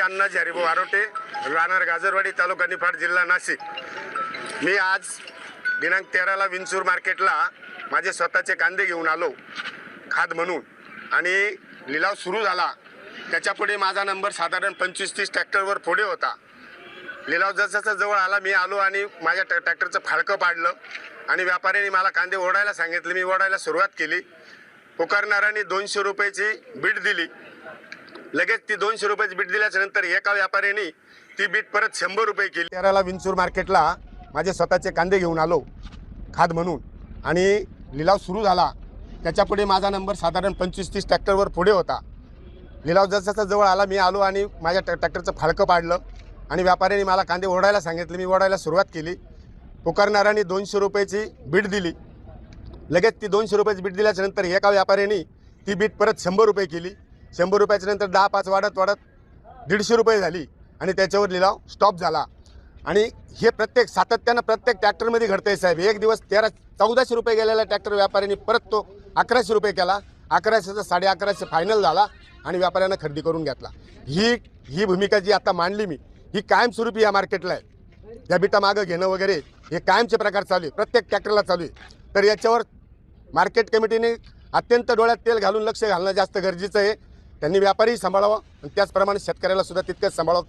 अण्णाजी हरिभाऊ आरोटे राहणार गाजरवाडी तालुका निफाड जिल्हा नाशिक. मी आज दिनांक तेराला विंचूर मार्केटला माझे स्वतःचे कांदे घेऊन आलो खाद म्हणून. आणि लिलाव सुरू झाला. त्याच्यापुढे माझा नंबर साधारण पंचवीस तीस ट्रॅक्टरवर पुढे होता. लिलाव जसजसा जवळ आला मी आलो आणि माझ्या ट्रॅ- ट्रॅक्टरचं फाळकं पाडलं. आणि व्यापाऱ्यांनी मला कांदे ओढायला सांगितले. मी ओढायला सुरुवात केली. पुकारणाऱ्याने दोनशे रुपयाची बीट दिली. लगेच ती दोनशे रुपयाची बीट दिल्याच्या नंतर एका व्यापाऱ्याने ती बीट परत शंभर रुपये केली. तेराला विंचूर मार्केटला माझे स्वतःचे कांदे घेऊन आलो खाद म्हणून. आणि लिलाव सुरू झाला. त्याच्यापुढे माझा नंबर साधारण पंचवीस तीस ट्रॅक्टरवर पुढे होता. लिलाव जसं जवळ आला मी आलो आणि माझ्या ट्रॅ- ट्रॅक्टरचं फाळकं पाडलं. आणि व्यापाऱ्याने मला कांदे ओढायला सांगितले. मी ओढायला सुरुवात केली. पुकारणाऱ्याने दोनशे रुपयाची बीट दिली. लगेच ती दोनशे रुपयाची बीट दिल्याच्यानंतर एका व्यापाऱ्याने ती बीट परत शंभर रुपये केली. शंभर रुपयाच्या नंतर दहा पाच वाढत वाढत दीडशे रुपये झाली आणि त्याच्यावर लिलाव स्टॉप झाला. आणि हे प्रत्येक सातत्यानं प्रत्येक ट्रॅक्टरमध्ये घडतंय साहेब. एक दिवस तेरा चौदाशे रुपये गेलेला ट्रॅक्टर व्यापाऱ्यांनी परत तो अकराशे रुपये केला. अकराशेचा साडे अकराशे फायनल झाला आणि व्यापाऱ्यानं खरेदी करून घेतला. ही ही भूमिका जी आता मांडली मी ही कायमस्वरूपी या मार्केटला आहे. या बिटा मागं घेणं वगैरे हे कायमचे प्रकार चालू आहे प्रत्येक ट्रॅक्टरला चालू आहे. तर याच्यावर मार्केट कमिटीने अत्यंत डोळ्यात तेल घालून लक्ष घालणं जास्त गरजेचं आहे. त्यांनी व्यापारी सांभाळावा. आणि त्याचप्रमाणे शेतकऱ्याला सुद्धा तितकंच सांभाळावं.